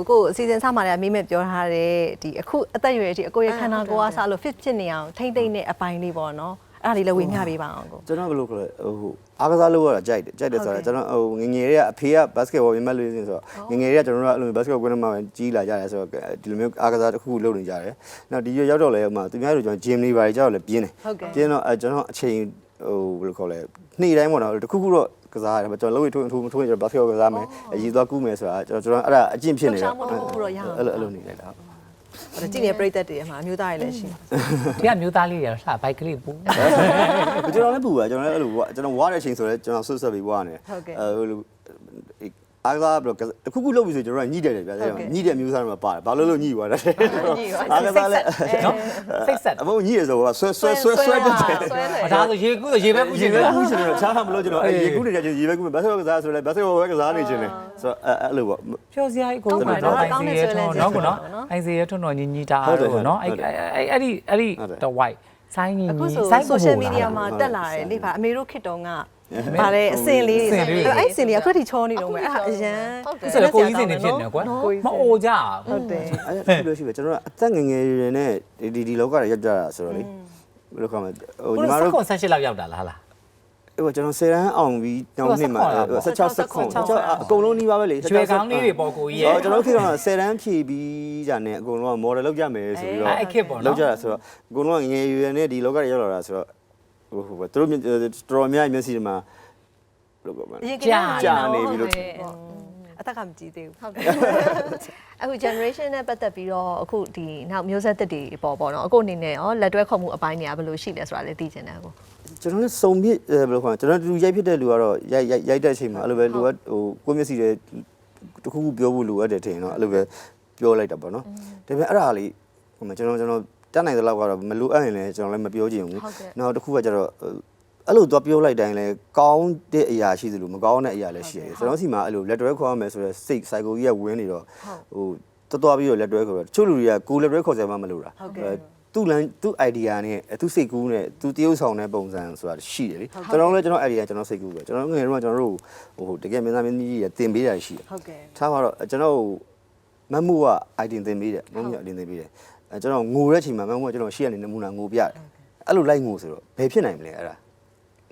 အခုအစီအစဉ်စမှလည်းမိမဲ့ပြောထားတယ်ဒီအခုအသက်အရွယ်အထိအကိုရဲ့ခန္ဓာကိုယ်ကစလို့ fit ဖြစ်နေအောင်ထိမ့်သိမ့်တဲ့အပိုင်းလေးပေါ့နော်အဲ့ဒါလေးလည်းဝေမျှပေးပါအောင်ကို ကျွန်တော်ဘယ်လိုခေါ်လဲဟိုအားကစားလုပ်ရတာကြိုက်တယ်ကြိုက်တယ်ဆိုတော့ကျွန်တော်ဟိုငယ်ငယ်လေးကအဖေကဘတ်စကတ်ဘောမြင်မဲ့လို့ဆိုတော့ငယ်ငယ်လေးကကျွန်တော်တို့ကအဲ့လိုဘတ်စကတ်ကွင်းထဲမှာကြီးလာကြတယ်ဆိုတော့ဒီလိုမျိုးအားကစားတစ်ခုခုလုပ်နေကြတယ်နောက်ဒီရောက်တော့လဲဟိုမှာသူများတို့ကျွန်တော်ဂျင်နေပါကြတော့လဲပြင်းတယ်ပြင်းတော့အဲကျွန်တော်အချိန်ဟိုဘယ်လိုခေါ်လဲနေ့တိုင်းပေါ့နော်တစ်ခုခုတော့ ကစားရတယ်ကျွန်တော်လုံးဝထိုးထိုးထိုးကျွန်တော်ဘတ်စကတ်ကစားမယ်အရေးသွားကူးမယ်ဆိုတာကျွန်တော်ကျွန်တော်အဲ့ဒါအကျင့်ဖြစ်နေတယ်အဲ့လိုအဲ့လိုနေလိုက်တာဟိုကြည့်နေပြိသက်တွေအမှာအမျိုးသားတွေလည်းရှိတယ်ဒီကမျိုးသားလေးတွေတော့လှဘိုက်ကလေးပူကျွန်တော်လည်းပူပါကျွန်တော်လည်းအဲ့လိုကျွန်တော်ဝါတဲ့အချိန်ဆိုတော့ကျွန်တော်ဆွတ်ဆက်ပြီးဝါနေအဲဟိုလို အားကစားဘယ်လိုတခုခုလုပ်ပြီဆိုကျွန်တော်ကညှိတယ်တယ်ဗျာညှိတဲ့မျိုးစားတွေမှာပါတယ်ဘာလို့လို့ညှိသွားတယ်အားကစားလည်းနော်စိတ်ဆက်အမညှိရဆိုတော့ဆွဲဆွဲဆွဲဆွဲတက်တယ်ဆွဲတယ်အဒါဆိုရေကူးဆိုရေဘက်ပူရေရှင်ဘပဲက်ကူးဆိုတော့ချားမှမလို့ကျွန်တော်ရေကူးနေကြရေဘက်ကူးဘတ်စကစားဆိုလဲဘတ်စကဘက်ကစားနေခြင်းလေဆိုတော့အဲ့လိုပေါ့ဖြောစရာကြီးကိုတော့အိုင်စီရဲထွန်းနော်ကိုနော်အိုင်စီရဲထွန်းတော့ညီညီတာတော့နော်အဲ့အဲ့အဲ့ဒီအဲ့ဒီတော့ white ဆိုင်းညီအခုညီဆိုဆိုင်းကို social media မှာတက်လာတယ်လေပါအမေတို့ခေတ်တုန်းက ဗါတဲ့အစင်လေးတွေအဲ့အစင်လေးအခုထိချောနေတော့မယ်အဲ့ဒါအရန်ဆိုတော့ကိုကြီးစင်နေဖြစ်နေကွာမအိုကြဟုတ်တယ်အဲ့လိုရှိပဲကျွန်တော်ကအသက်ငယ်ငယ်တွေနဲ့ဒီဒီလောကတွေရောက်ကြတာဆိုတော့လေဘယ်လိုခေါ်မလဲဟိုကိုညီမစတို့ကွန်ဆက်ရှစ်လောက်ရောက်တာလားလားအဲ့တော့ကျွန်တော်10ရန်အောင်ပြီးတောင်းနှစ်မှာ16 16 16အကုန်လုံးနှီးပါပဲလေရွှေကောင်းလေးတွေပေါ်ကိုကြီးရဲ့ကျွန်တော်ခေတ်ကတော့10ရန်ဖြည့်ပြီးကြတယ်အကုန်လုံးက model လောက်ကြမယ်ဆိုပြီးတော့အဲ့ခေတ်ပေါ့နော်လောက်ကြတာဆိုတော့အကုန်လုံးကငယ်ရွယ်နဲ့ဒီလောကတွေရောက်လာတာဆိုတော့ ဟိုဟိုသူတို့တော်တော်များမျက်စိတွေမှာဘယ်လိုပြောမလဲကြာနေပြီလို့ အသက်ကမကြည့်သေးဘူးဟုတ်ကဲ့အခု generation နဲ့ပတ်သက်ပြီးတော့အခုဒီနောက်မျိုးဆက်သစ်တွေပေါ်ပေါ့နော်အခုအနေနဲ့ရောလက်တွဲခေါ်မှုအပိုင်းတွေကဘယ်လိုရှိလဲဆိုတာလည်းသိချင်တယ်အခု ကျွန်တော်လည်းစုံပြစ်ဘယ်လိုခေါ်လဲကျွန်တော်တူရိုက်ဖြစ်တဲ့လူကတော့ရိုက်ရိုက်တဲ့အချိန်မှာအဲ့လိုပဲလူကဟိုကိုမျက်စိတွေတခုခုပြောဖို့လိုအပ်တယ်ထင်တော့အဲ့လိုပဲပြောလိုက်တာပေါ့နော်ဒါပေမဲ့အဲ့ဒါလေးဟိုမှာကျွန်တော်ကျွန်တော် တက်နိုင်တဲ့လောက်ကတော့မလိုအပ်ရင်လည်းကျွန်တော်လည်းမပြောချင်ဘူးနောက်တစ်ခုကကျတော့အဲ့လိုတော့ပြောလိုက်တိုင်းလဲကောင်းတဲ့အရာရှိသလိုမကောင်းတဲ့အရာလည်းရှိတယ်ကျွန်တော်စီမှာအဲ့လိုလက်တွဲခေါ်ရမယ်ဆိုတော့စိတ် psycho ကြီးကဝင်းနေတော့ဟိုတော်တော်ပြီးတော့လက်တွဲခေါ်တော့တချို့လူတွေကကိုယ်လက်တွဲခေါ်စရာမှမလိုတာသူ့လမ်းသူ့ idea နဲ့သူ့စိတ်ကူးနဲ့သူတရုပ်ဆောင်တဲ့ပုံစံဆိုတာရှိတယ်လေကျွန်တော်လည်းကျွန်တော် idea ကျွန်တော်စိတ်ကူးပဲကျွန်တော်ငယ်တုန်းကကျွန်တော်တို့ဟိုတကယ်မင်းသားမင်းကြီးတွေတင်ပေးတာရှိတယ်ဟုတ်ကဲ့ထားပါတော့ကျွန်တော်မတ်မှုက item တင်ပေးတယ်မတ်မှုက item တင်ပေးတယ် အဲကျွန်တော်ငိုတဲ့ချိန်မှာမတ်မှုကကျွန်တော်ရှေ့ကနေနမူနာငိုပြတယ်အဲ့လိုလိုက်ငိုဆိုတော့ဘယ်ဖြစ်နိုင်မလဲအဲ့ဒါ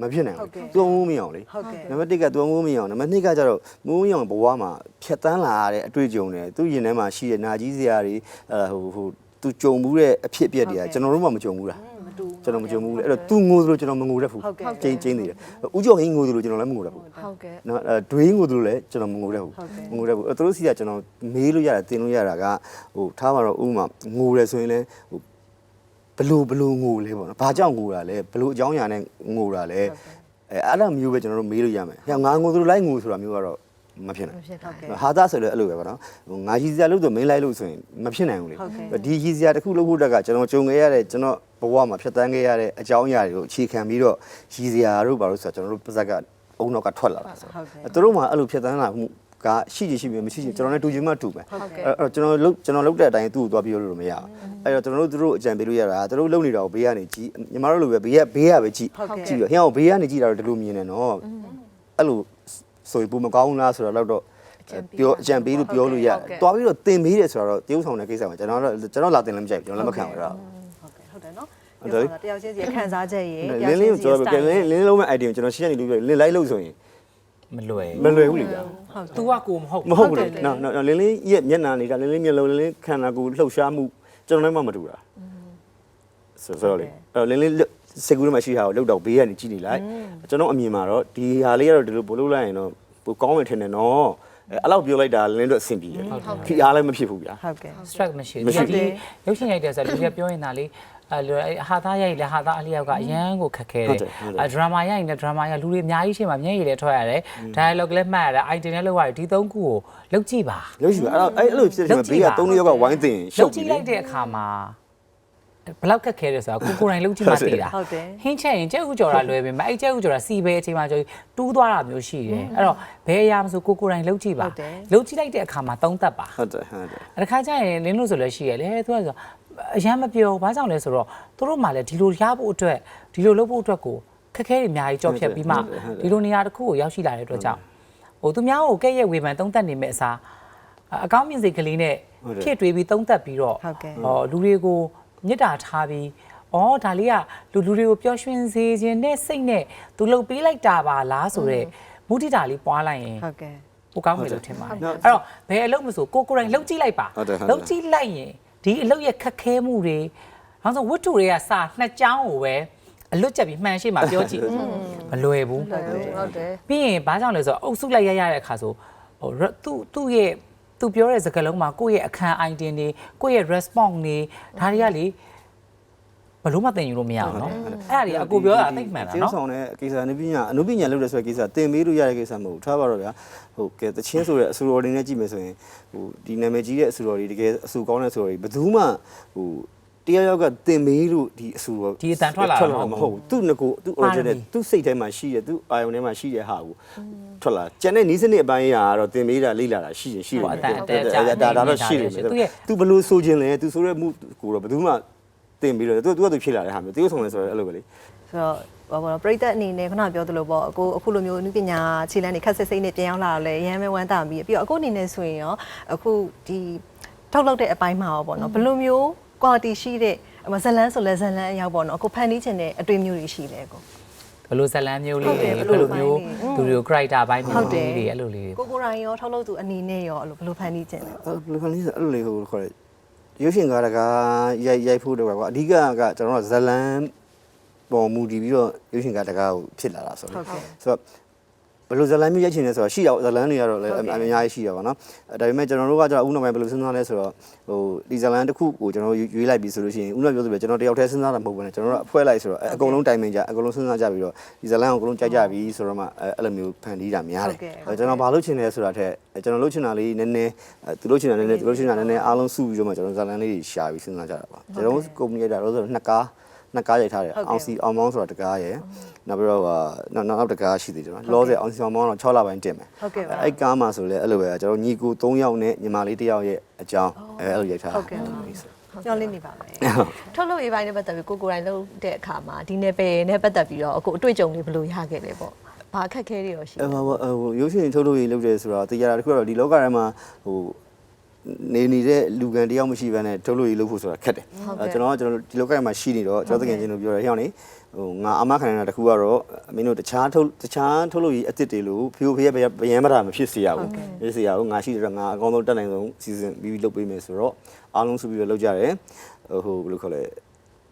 မဖြစ်နိုင်ဘူးသူ့ငိုမရအောင်လေဟုတ်ကဲ့နံပါတ်1ကသူ့ငိုမရအောင်နံပါတ်2ကကျတော့ငိုမရအောင်ဘဝမှာဖြတ်တန်းလာရတဲ့အတွေ့အကြုံတွေသူ့ရင်ထဲမှာရှိတဲ့နာကြီးစရာတွေအဲဟိုဟိုသူကြုံမှုတဲ့အဖြစ်အပျက်တွေကကျွန်တော်တို့မှမကြုံဘူးလားမတူ ကျွန်တော်မကြုံဘူးလေအဲ့တော့သူငိုသလိုကျွန်တော်မငိုတတ်ဘူးဟုတ်ကဲ့ ကျင်းကျင်းနေတယ်ဥကြောင့်ဟင်းငိုသလိုကျွန်တော်လည်းမငိုတတ်ဘူး ဟုတ်ကဲ့ နော်အဲဒွေးငိုသလိုလည်းကျွန်တော်မငိုတတ်ဘူးဟုတ်ကဲ့မငိုတတ်ဘူးအဲသူတို့စီကကျွန်တော်မေးလို့ရတယ်တင်လို့ရတာကဟိုထားမှာတော့ဥပမာငိုတယ်ဆိုရင်လည်းဟိုဘလို့ဘလို့ငိုလဲပေါ့နော်ဘာကြောင့်ငိုတာလဲဘလို့အကြောင်းအရာနဲ့ငိုတာလဲအဲအဲ့လိုမျိုးပဲကျွန်တော်တို့မေးလို့ရမယ်ဟဲ့ငါငိုသလိုလိုက်ငိုဆိုတာမျိုးကတော့ မဖြစ်နိုင်မဖြစ်ဟုတ်ဘူးကဲ့ဟာသားဆိုလည်းအဲ့လိုပဲပေါ့နော်ဟိုငါကြီးစရာလို့ဆိုမင်းလိုက်လို့ဆိုရင်မဖြစ်နိုင်ဘူးလေဟုတ်ကဲ့ဒီကြီးစရာတစ်ခုလို့ဖို့တက်ကကျွန်တော်ကြုံခဲ့ရတဲ့ကျွန်တော်ဘဝမှာဖြတ်တန်းခဲ့ရတဲ့အကြောင်းအရာတွေကိုအခြေခံပြီးတော့ကြီးစရာတို့ဘာလို့ဆိုတော့ကျွန်တော်တို့ပါဇက်ကအုံနောက်ကထွက်လာတာဆိုဟုတ်ကဲ့တော့သူတို့မှာအဲ့လိုဖြတ်တန်းလာမှုကရှိချင်ရှိပြီမရှိချင်ကျွန်တော်လည်းတူချင်မှတူပဲဟုတ်ကဲ့အဲ့တော့ကျွန်တော်လုတ်ကျွန်တော်လုတ်တဲ့အတိုင်းသူ့ကိုသွားပြောလို့မရဘူးအဲ့တော့ကျွန်တော်တို့သူတို့အကြံပေးလို့ရတာသူတို့လုတ်နေတာကိုဘေးကနေကြည့်ညီမတို့လိုပဲဘေးကဘေးကပဲကြည့်ဟုတ်ကဲ့ကြည့်ပြီးတော့ဟင်းအောင်ဘေးကနေကြည့်တာတော့ဒီလိုမြင်နေနော်အဲ့လို ဆိုရင်ပုံမကောင်းလားဆိုတော့တော့ပြောအကြံပေးလို့ပြောလို့ရတယ်တွားပြီးတော့တင်ပေးတယ်ဆိုတော့တရုပ်ဆောင်တဲ့ကိစ္စမှာကျွန်တော်တော့ကျွန်တော်လာတင်လည်းမကြိုက်ဘူးကျွန်တော်လည်းမခံဘူးအဲ့ဒါဟုတ်ကဲ့ဟုတ်တယ်နော်ဟုတ်တယ်တယောက်ချင်းစီခံစားချက်ရေလင်းလင်းကိုကျွန်တော်ပြောလင်းလင်းလုံးမဲ့ idea ကိုကျွန်တော်ရှင်းနေလို့ပြောလင်းလိုက်လို့ဆိုရင်မလွယ်မလွယ်ဘူးလေဗျာဟုတ်သူကကိုမဟုတ်မဟုတ်ဘူးလေနော်နော်လင်းလင်းရဲ့မျက်နှာနေတာလင်းလင်းမျက်လုံးလင်းလင်းခန္ဓာကိုယ်လှုပ်ရှားမှုကျွန်တော်လည်းမမတူတာဆိုဆိုတော့လေအဲ့လင်းလင်း စကူးမှာရှိတာကိုလှုပ်တော့ဘေးကနေကြည့်နေလိုက်ကျွန်တော်အမြင်မှာတော့ဒီဟာလေးကတော့ဒီလိုပို့လို့လိုက်ရင်တော့ပိုကောင်းမယ်ထင်တယ်နော်အဲ့အဲ့လောက်ပြောလိုက်တာလင်းတို့အဆင်ပြေတယ်ခီအားလည်းမဖြစ်ဘူးဗျာဟုတ်ကဲ့ stress မရှိမရှိဘူးဒီရုပ်ရှင်ရိုက်တယ်ဆိုတော့လူကပြောရင်ဒါလေအဲလိုအဲဟာသားရိုက်လေဟာသားအလျောက်က အရန်ကိုခက်ခဲဟုတ်တယ်တယ်ဟုတ်တယ်အဲဒရာမာရိုက်ရင်လည်းဒရာမာရလူတွေအများကြီးရှိမှမျက်ရည်လည်းထွက်ရတယ် dialogue လည်းမှတ်ရတယ် item လည်းလောက်ရတယ်ဒီသုံးခုကိုလောက်ကြည့်ပါလို့ရှိပါအဲ့တော့အဲ့လိုဖြစ်တယ်ဘေးက၃ယောက်ကဝိုင်းတင်ရှုလောက်ပ်ကြပြီးည့်လိုက်တဲ့အခါမှာ ဘယ်လောက်ခက်ခဲလဲဆိုတာကိုကိုယ်တိုင်လောက်ကြည့်မှသိတာဟုတ်တယ်ဟင်းချက်ရင်ကျဲဥကြော်တာလွယ်ပေမဲ့အဲ့ကျဲဥကြော်တာစီပဲအချိန်မှာကျတူးသွားတာမျိုးရှိတယ်အဲ့တော့ဘယ်အရာမဆိုကိုကိုယ်တိုင်လောက်ကြည့်ပါဟုတ်တယ်လောက်ကြည့်လိုက်တဲ့အခါမှာသုံးသပ်ပါဟုတ်တယ်ဟုတ်တယ်အဲ့တခါကျရင်လင်းလို့ဆိုလည်းရှိရလေသူကဆိုအရန်မပြောဘာကြောင့်လဲဆိုတော့သူတို့မှလည်းဒီလိုရဖို့အတွက်ဒီလိုလုပ်ဖို့အတွက်ကိုခက်ခဲတွေအများကြီးကြောက်ဖြတ်ပြီးမှဒီလိုနေရာတစ်ခုကိုရောက်ရှိလာတဲ့အတွက်ကြောင့်ဟိုသူများကိုကဲ့ရဲ့ဝေဖန်သုံးသပ်နေမဲ့အစားအအကောင်းမြင်စိတ်ကလေးနဲ့ဟုတ်တယ်ဖြစ်တွေးပြီးသုံးသက်ပြီးတော့ဟုတ်ကဲ့ဟောလူတွေကို မေတ္တာထားပြီးဩဒါလေးကလူလူတွေကိုပျော်ရွှင်စေခြင်းနဲ့စိတ်နဲ့သူလှုပ်ပေးလိုက်တာပါလားဆိုတော့မုဒိတာလေးပွားလိုက်ရင်ဟုတ်ကဲ့ပိုကောင်းမယ်လို့ထင်ပါတယ်ဟုတ်အဲ့တော့ဘယ်အလုပ်မဆိုကိုကိုယ်တိုင်လှုပ်ကြည့်လိုက်ပါဟုတ်တယ်ဟုတ်တယ်လှုပ်ကြည့်လိုက်ရင်ဒီအလုပ်ရဲ့ခက်ခဲမှုတွေအောင်ဆိုဝတ္ထုတွေကစာနှစ်ကြောင်းကိုပဲအလွတ်ချက်ပြီးမှန်ရှိမှပြောကြည့်မလွယ်ဘူးဟုတ်တယ်ပြီးရင်ဘာကြောင့်လဲဆိုတော့အုပ်စုလိုက်ရရတဲ့အခါဆိုဟိုရသူ့သူ့ရဲ့ သူပြောတဲ့စကားလုံးမှာကိုယ့်ရဲ့အခန်း item တွေကိုယ့်ရဲ့ response တွေဒါတွေကလေဘလို့မသိယူလို့မရအောင်နော်အဲ့ဒါတွေအကိုပြောတာအသိမှန်တာကျေးနော်ဆောင်တဲ့ကိစ္စအနုပညာအနုပညာလုပ်တဲ့ဆိုတဲ့ကိစ္စတင်ပေးလို့ရတဲ့ကိစ္စမဟုတ်ဘူးထားပါတော့ဗျာဟိုကဲတချင်းဆိုတဲ့အဆူတော်တွေနဲ့ကြည့်မယ်ဆိုရင်ဟိုဒီနာမည်ကြီးတဲ့အဆူတော်တွေတကယ်အဆူကောင်းတဲ့အဆူတော်တွေဘယ်သူမှဟိုတရားရောက်ကတင်မေးလို့ဒီအဆူတော်ဒီအတန်ထွက်လာတာမမဟုတ်ဟုတ်ဘူးဘူးသူ့ငကိုသူ့ပါရမီ original သူ့စိတ်ထဲမှာရှိတယ်သူ့အာယုံထဲမှာရှိတဲ့ဟာကို ထွက်လာကျန်တဲ့နီးစနစ်အပိုင်းအရာကတော့တင်မေးတာလေ့လာတာရှိရင်ရှိတယ်ဟိုအတန်အတက်ကြာဒါဒါတော့ရှိတယ်သူ့ရဲ့သူဘယ်လို့ဆိုခြင်းလဲသူဆိုတဲ့မှုကိုတော့ဘယ်သူမှတင်ပြီးတော့သူကသူကသူဖြစ်လာတဲ့ဟာမျိုးတရုပ်ဆောင်လဲဆိုတော့အဲ့လိုပဲလေဆိုတော့ဘာပေါ်တော့ပရိသတ်အနေနဲ့ခုနကပြောသလိုပေါ့အခုအခုလိုမျိုးနုပညာခြေလမ်းတွေခက်စစ်စိတ်နဲ့ပြန်ရောက်လာတော့လေရမ်းမဲဝမ်းသာပြီးပြီးတော့အခုအနေနဲ့ဆိုရင်ရောအခုဒီထုတ်လုပ်တဲ့အပိုင်းမှာရောပေါ့နော်ဘယ်လိုမျိုး quality ရှိတဲ့မဇလန်းဆိုလဲဇလန်းအရောက်ပေါ့နော်အခုဖန်တီးခြင်းတဲ့အတွေ့အမျိုးတွေရှိလဲကို ဘယ်လိုဇတ်လန်းမျိုးလေးဟုတ်တယ်တွေဘယ်လိုဘယ်လိုမျိုးပိုင်းလေးသူတွေကို character ဘိုင်းမျိုးဟုတ်တယ်လေးတွေအဲ့လိုလေးတွေကိုကိုရိုင်းရောထုတ်လုပ်သူအနေနဲ့ရောအဲ့လိုဘယ်လိုဖန်တီးခြင်းလဲအဲ့လိုခလေးဆိုအဲ့လိုလေးဟိုခေါ်တယ်ရုပ်ရှင်ကားတကားရိုက်ရိုက်ဖို့တော့ကွာအဓိကကကျွန်တော်တို့ဇလန်ပေါ်မူတည်ပြီးတော့ရုပ်ရှင်ကားတကားကိုဖြစ်လာတာဆိုဟုတ်တော့ကဲ့ဆိုတော့ ဘယ်လိုဇလန်မျိုးရိုက်ချင်လဲဆိုတော့ရှိရအောင်ဇလန်တွေကတော့လည်းအများကြီးရှိရပါတော့။ဒါပေမဲ့ကျွန်တော်တို့ကကျတော့ဥနောက်ပိုင်းဘယ်လိုစဉ်းစားလဲဆိုတော့ဟိုဒီဇလန်တစ်ခုကိုကျွန်တော်ရွေးလိုက်ပြီဆိုလို့ရှိရင်ဥနောက်ပြောဆိုပြကျွန်တော်တယောက်တည်းစဉ်းစားတာမဟုတ်ဘူးねကျွန်တော်တို့အဖွဲလိုက်ဆိုတော့အကုန်လုံးတိုင်ပင်ကြအကုန်လုံးစဉ်းစားကြပြီးတော့ဒီဇလန်ကိုအကုန်လုံးကြိုက်ကြပြီဆိုတော့မှအဲ့လိုမျိုးဖန်တီးတာများတယ်။ကျွန်တော်ဘာလို့ချင်လဲဆိုတာထက်ကျွန်တော်လုပ်ချင်တာလေးနည်းနည်းသူလုပ်ချင်တာနည်းနည်းသူလုပ်ချင်တာနည်းနည်းအားလုံးစုပြီးတော့မှကျွန်တော်ဇလန်လေးတွေရှာပြီးစဉ်းစားကြတာပါ။ကျွန်တော်ကုမ္ပဏီတာတော့ဆိုနှစ်ကား နှစ်ကားရိုက်ထားတယ်အောင်စီအောင်မောင်းဆိုတာတကားရယ်နောက်ပြီးတော့နောက်နောက်တကားရှိသေးတယ်နော်လောဆယ်အောင်စီအောင်မောင်းတော့6လပိုင်းတင်မယ်ဟုတ်ကဲ့ပါအဲ့ကားမှာဆိုလဲအဲ့လိုပဲကျွန်တော်ညီကို3ယောက်နဲ့ညီမလေး1ယောက်ရဲ့အကြောင်းအဲအဲ့လိုရိုက်ထားတာဟုတ်ကဲ့ပါညှော်လင့်နေပါမယ်ထုတ်လုပ်ရေးပိုင်းနဲ့ပတ်သက်ပြီးကိုကိုယ်တိုင်လုပ်တဲ့အခါမှာဒီနယ်ပယ်နဲ့ပတ်သက်ပြီးတော့အခုအတွေ့အကြုံလေးဘယ်လိုရခဲ့လဲပေါ့ဘာအခက်အခဲတွေရောရှိအဲ့လဲဟိုဟိုရုပ်ရှင်ထုတ်လို့ရေးလုပ်တယ်ဆိုတော့တရားတာတစ်ခုကတော့ဒီလောကထဲမှာဟို နေနေတဲ့လူကန်တယောက်မရှိဘဲနဲ့ထုတ်လို့ရေးလုပ်ဖို့ဆိုတာခက်တယ်အဲကျွန်တော်ကကျွန်တော်ဒီလောကထဲမှာရှိနေတော့ကျောင်းသခင်ချင်းတို့ပြောတယ်ဟဲ့အောင်နေဟိုငါအမခံနေတာတစ်ခုကတော့မင်းတို့တခြားထုတ်တခြားထုတ်လို့ရေးအစ်စ်တွေလို့ဖေဖေဖေဘယံမတာမဖြစ်စေရဘူးဖြစ်စေရဘူးငါရှိတယ်တော့ငါအကောင်းဆုံးတက်နိုင်ဆုံးစီစဉ်ပြီးလုပ်ပေးမယ်ဆိုတော့အားလုံးစုပြီးတော့လုပ်ကြတယ်ဟိုဘယ်လိုခေါ်လဲ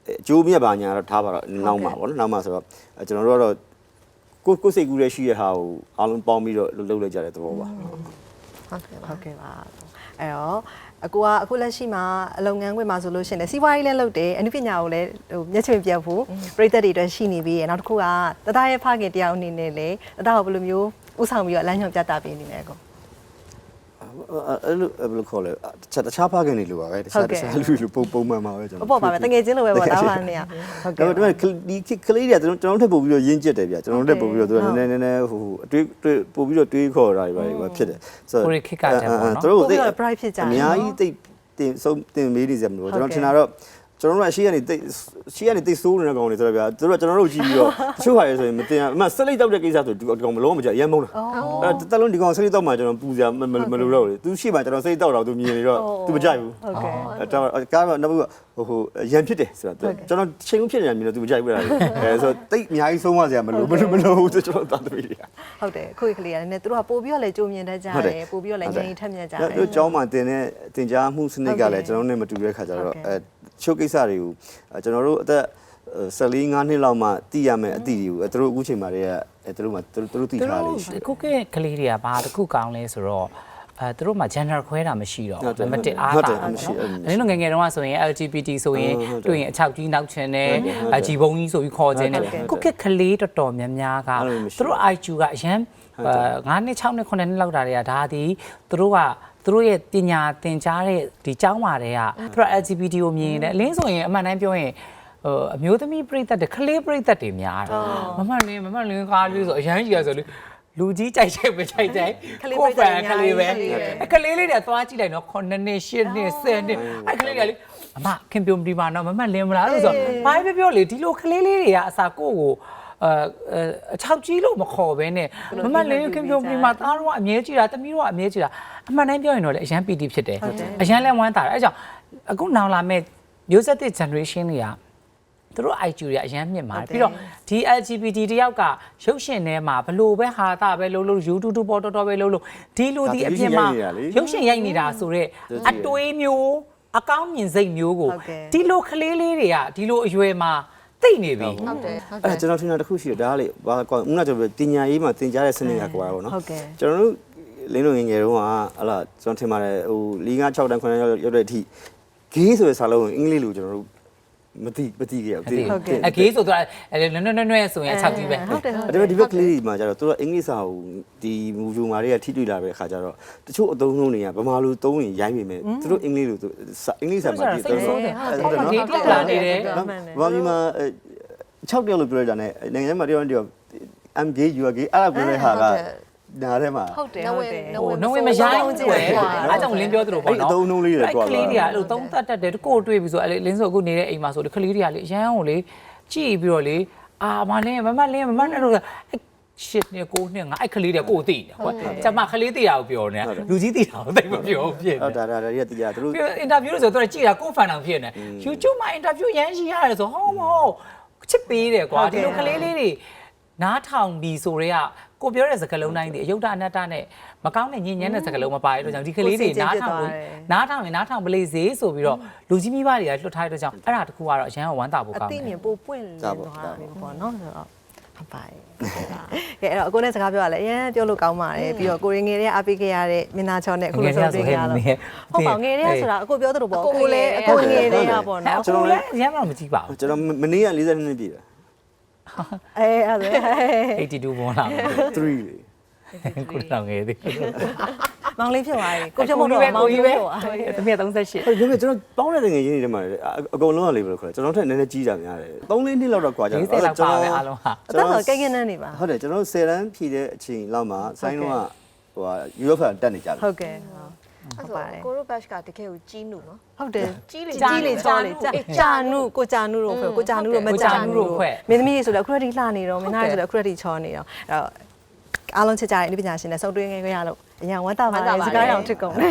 အကျိုးမြတ်ပါညာတော့ထားပါတော့နောက်မှာပေါ့နော်နောက်မှာဆိုတော့ကျွန်တော်တို့ကတော့ကိုကိုယ်စိတ်ကူးရရှိရဟာကိုအားလုံးပေါင်းပြီးတော့လှုပ်လှုပ်လိုက်ကြတဲ့သဘောပါဟုတ်ကဲ့ပါဟုတ်ကဲ့ပါ အဲ့တော့အကူကအခုလက်ရှိမှာအလုပ်ငန်းခွင်မှာဆိုလို့ရှိရင်လည်းစီးပွားရေးလည်းလုပ်တယ်အနုပညာကိုလည်းဟိုမျက်ချင်ပြတ်ဖို့ပြည်သက်တွေအတွက်ရှိနေပြီးရနောက်တစ်ခုကတသားရဲ့ဖခင်တရားအနေနဲ့လည်းတသားကိုဘယ်လိုမျိုးဥဆောင်ပြီးတော့လမ်းညွှန်ပြသပေးနေလဲကို အဲ့လိုဘယ်လိုခေါ်လဲတခြားတခြားဖခင်တွေလိုပါပဲတခြားတခြားလူလူပုံပုံမှန်ပါပဲကျွန်ဟုတ်တော်ပေါ့ပါပဲတငယ်ချင်းလိုပဲပေါ့သားပါနေရဟုတ်ဒါကဲ့ပေမဲ့ဒီကလေးတွေကကျွန်တော်တို့ထပ်ပို့ပြီးတော့ရင်းကျက်တယ်ဗျကျွန်တော်တို့ထပ်ပို့ပြီးတော့သူကနည်းနည်းနည်းနည်းဟိုအတွေးတွေးပို့ပြီးတော့တွေးခေါ်တာတွေပါဖြစ်တယ်ဆိုကိုရီခေတ်ကတည်းကပေါ့နော်သူတို့ပို့ပြီးတော့ bright ဖြစ်ကြတယ်အများကြီးတိတ်တင်ဆုံးတင်မေးနေစရာမလိုကျွန်တော်ထင်တာတော့ ကျွန်တော်တို့အရှိကနေတိတ်ရှိကနေတိတ်ဆိုးနေတဲ့ကောင်တွေဆိုတော့ဗျာသူတို့ကကျွန်တော်တို့ကြည့်ပြီးတော့တချို့ဟာတွေဆိုရင်မတင်အမှဆက်လိုက်တောက်တဲ့ကိစ္စဆိုဒီကောင်မလုံးမကြအရင်မုန်းတာအဲတက်လုံးဒီကောင်ဆက်လိုက်တောက်မှကျွန်တော်ပူစရာမလိုတော့ဘူးသူရှိမှကျွန်တော်ဆက်တောက်တော့သူမြင်နေတော့သူမကြိုက်ဘူးဟုတ်ကဲ့အဲတော့ကားကနောက်ဘူးဟိုဟိုရန်ဖြစ်တယ်ဆိုတော့ကျွန်တော်ချိန်လုံးဖြစ်နေတာမြင်တော့သူမကြိုက်ဘူးလားအဲဆိုတိတ်အများကြီးဆုံးမစရာမလိုမလိုမလိုဘူးကျွန်တော်သားသမီးတွေကဟုတ်တယ်ခုကလေးကလည်းသူတို့ကပို့ပြီးတော့လည်းကြိုမြင်တတ်ကြတယ်ပို့ပြီးတော့လည်းဉာဏ်ကြီးထက်မြက်ကြတယ်တို့ကျောင်းမှာတင်တဲ့တင် जा မှုစနစ်ကလည်းကျွန်တော်နဲ့မတူတဲ့ခါကျတော့အဲ ချုပ်ကိစ္စတွေကိုကျွန်တော်တို့အသက်14 5နှစ်လောက်မှတည်ရမယ်အသည့်တွေကိုသူတို့အခုချိန်မှာတည်းကသူတို့မှသူတို့တည်သူထားတို့လေးရှိတယ်ခုကကလေးတွေကဘာတစ်ခုကောင်းလဲဆိုတော့အဲသူတို့မှာ gender ခွဲတာမရှိတော့ဟုတ်တယ်နံပါတ်1အားဟုတ်တာတယ်ပေါ့မရှိနော်အဲ့လိုမရှိအရင်လိုငယ်ငယ်တုန်းကဆိုရင် LGBT ဆိုရင်ဟုတ်တယ်တွေ့ရင်အချောက်ကြီးနောက်ချင်တယ်ဟုတ်တယ်အကြီးဘုံကြီးဆိုပြီးခေါ်ခြင်းတယ်ဟုတ်တယ်ခုကကလေးတော်တော်များများကအဲ့လိုမရှိသူတို့ IQ ကအရန်ဟုတ်တယ်9နှစ်6နှစ်9နှစ်လောက်တာတွေကဒါဒီသူတို့က သူတို့ရဲ့ပညာသင်ကြားတဲ့ဒီကျောင်းပါတွေကသူတို့ LGBT ကိုမြင်တယ်အလင်းဆိုရင်အမှန်တမ်းပြောရင်ဟိုအမျိုးသမီးပြိသက်တွေကလေးပြိသက်တွေများတယ်မမလင်းမမလင်းကားလေးဆိုအရန်ကြီးရဆိုလေလူကြီးကြိုက်ချိုက်ပဲကြိုက်ကြိုက်ကလေးပရိသတ်တွေအများကြီးကလေးပဲရှိတယ်အဲကလေးလေးတွေသွားကြည့်လိုက်နော်9နှစ်10နှစ်10နှစ်အဲကလေးတွေကလေအမခင်ပြုံးဒီပါနော်မမလင်းမလားလို့ဆိုတော့ဘာပဲပြောပြောလေဒီလိုကလေးလေးတွေကအစာကိုယ့်ကို အချောက်ကြီးလို့မခေါ်ဘဲနဲ့မမလေးခင်ဗျုံပြီးမှသားတော့အမြဲကြည့်တာတမီးတော့အမြဲကြည့်တာအမှန်တမ်းပြောရင်တော့လေအရန်ပီတီဖြစ်တယ်အရန်လဲဝမ်းတာတယ်အဲကြောင့်အခုနောင်လာမဲ့မျိုးဆက်တဲ့ generation တွေကသူတို့ IQ တွေကအရန်မြင့်ပါတယ်ပြီးတော့ဒီ LGBT တယောက်ကရုပ်ရှင်ထဲမှာဘလို့ပဲဟာတာပဲလို့လို့ YouTube ပေါ်တော်တော်ပဲလို့လို့ဒီလိုဒီအပြင်မှာရုပ်ရှင်ရိုက်နေတာဆိုတော့အတွေးမျိုးအကောင်းမြင်စိတ်မျိုးကိုဒီလိုကလေးလေးတွေကဒီလိုအရွယ်မှာ သိနေပြီဟုတ်တယ်ဟုတ်တအဲ့ယ်ကျွန်တော်ထင်တာတစ်ခုရှိတယ်ဒါကလေဘာကွာဦးနာကျွန်တော်ပညာရေးမှာသင်ကြားတဲ့စနစ်ကကွာပေါ့နော်ဟုတ်ကဲ့ကျွန်တော်တို့လင်းလုံးငယ်ငယ်တုန်းကဟလာကျွန်တော်ထင်ပါတယ်ဟို၄၅6တန်း9တန်းရောက်ရောက်တဲ့အထိဂေးဆိုတဲ့စာလုံးကိုအင်္ဂလိပ်လိုကျွန်တော်တို့ မသိမသိခဲ့ဘူးဟုတ်ကဲ့ အကေးဆိုတော့အဲနွဲ့နွဲ့နွဲ့ဆိုရင်အချောက်ကြီးပဲ ဟုတ်တယ်ဟုတ်အဲ့ဒါပေမဲ့ဒီဘက်ကလေးတွေမှာကျတော့သူတို့အင်္ဂလိပ်စာကိုဒီမူဂျူမာတွေကထိတွေ့လာတဲ့အခါကျတော့တချို့အသုံးနှုန်းတွေကဗမာလိုသုံးရင်ရိုင်းပေမဲ့သူတို့အင်္ဂလိပ်လိုစာအင်္ဂလိပ်စာမှာစိတ်ဆိုးတယ်အဲ့ဟုတ်ဒါတယ်နော်ဒီတက်လာနေတယ် နော်ဘာမီမှာ6တယောက်လို့ပြောရကြတယ်နိုင်ငံခြားမှာတယောက်တယောက် MJ UG အဲ့ဒါပြောတဲ့ဟာက နားထဲမှာ ဟုတ်တယ်နဟုဝတ်င်းတယ်နဟိုဝင်းနှုတ်ဝင်မရိုင်းဘူးပဲအားကြောင့်လင်းပြောသလိုပေါ့နော်အဲ့အသုံးအနှုန်းလေးတွေတွားသွားကလေးတွေကအဲ့လိုသုံးသက်တတ်တယ်ကိုတွေ့ပြီဆိုအဲ့လင်းဆိုအခုနေတဲ့အိမ်မှာဆိုဒီကလေးတွေကလေရမ်းကိုလေကြည့်ပြီးတော့လေအာမလင်းမမလင်းမမအဲ့လိုရှစ်နှစ်ကိုနှစ်ငါအဲ့ကလေးတွေကိုသိတယ်ဟုတ်ကျမကလေးသိတာကိုပြောနေလူကြီးသိတာကိုသိမပြောဖြစ်ဟုနေတ်ဒါဒါဒါတွေကတရားသူတို့ ပြီးအင်တာဗျူးလို့ဆိုတော့ကြည့်တာကိုဖန်အောင်ဖြစ်နေ YouTube မှာအင်တာဗျူးရမ်းရှိရတယ်ဆိုဟောမဟုတ်ချစ်ပေးတယ်ကွာဒီလိုကလေးလေးတွေနားထောင်ပြီးဆိုတော့ကို ပြောတဲ့စကားလုံးတိုင်းဒီအယုဒ္ဓအနတ္တနဲ့မကောင်းတဲ့ညဉ့်ညမ်းတဲ့စကားလုံးမပါရတော့ကြောင့်ဒီကလေးတွေနားထောင်လို့နားထောင်ရင်နားထောင်ပလေစေဆိုပြီးတော့လူကြီးမိဘတွေကလွတ်ထားတဲ့ကြောင့်အဲ့ဒါတခုကတော့အရန်ဝမ်းသာဖို့အကောင်းသိတယ်မြင်ပိုပွင့်လင်းသွားတယ်ပေါ့နော်ဆိုတော့ဟုတ်ပါတယ်ကဲအဲ့တော့အကိုနဲ့စကားပြောရလဲအရင်ပြောလို့ကောင်းပါတယ်ပြီးတော့ကိုရင်ငယ်တဲ့အားပေးခဲ့ရတဲ့မင်းသားချောနဲ့အခုလိုဆိုတွေ့ကြရတော့ဟုတ်ပါငယ်တဲ့ဆိုတာအကိုပြောသလိုပေါ့ကိုလည်းအကိုငယ်တဲ့ရပေါ့အဲ့နော်ကျွန်တော်လည်းရမ်းမမကြည့်ပါဘူးကျွန်တော်မနေ့က42နှစ်ပြည့်တယ် အဲအဲ့ဒါ82ပေါ်လာတယ်3လေကိုလောင်ငယ်သေးမောင်လေးဖြစ်သွားပြီကိုပြတ်မို့တော့မောင်လေးပဲတမီး38ဟုတ်ဒါပေမဲ့ကျွန်တော်ပေါင်းတဲ့ငွေရင်းတွေထဲမှာအကုန်လုံးကလေဘယ်လိုခေါ်လဲကျွန်တော်ထက်နည်းနည်းကြီးတာများတယ်3လေးနှစ်လောက်တော့ကွာကြတယ်40လောက်ပါပဲအားလုံးဟာအသက်ဆိုကိန်းကိန်းနဲ့နေပါဟုတ်တယ်ကျွန်တော်10တန်းဖြည့်တဲ့အချိန်လောက်မှာဆိုင်းတော့ကဟိုဟာယူရိုဖန်တက်နေကြတယ်ဟုတ်ကဲ့ အဲ့ဆိုကိုရိုဘတ်ကတကယ်ကိုကြီးနုနော် ဟုတ်တယ်ကြီးလေကြီးလေချောလေကြာနုကိုကြာနုတို့ဖွဲ့ကိုကြာနုတို့မကြာနုတို့မင်းသမီးဆိုတော့အခုရတီလှနေတော့မင်းသားဆိုတော့အခုရတီချောနေတော့အဲ့တော့အားလုံးချစ်ကြတဲ့လူပညာရှင်နဲ့စုံတွဲငယ်ခွင့်ရလို့အရင်ဝမ်းသာပါတယ်စကားရောင်ထစ်ကုန်တယ်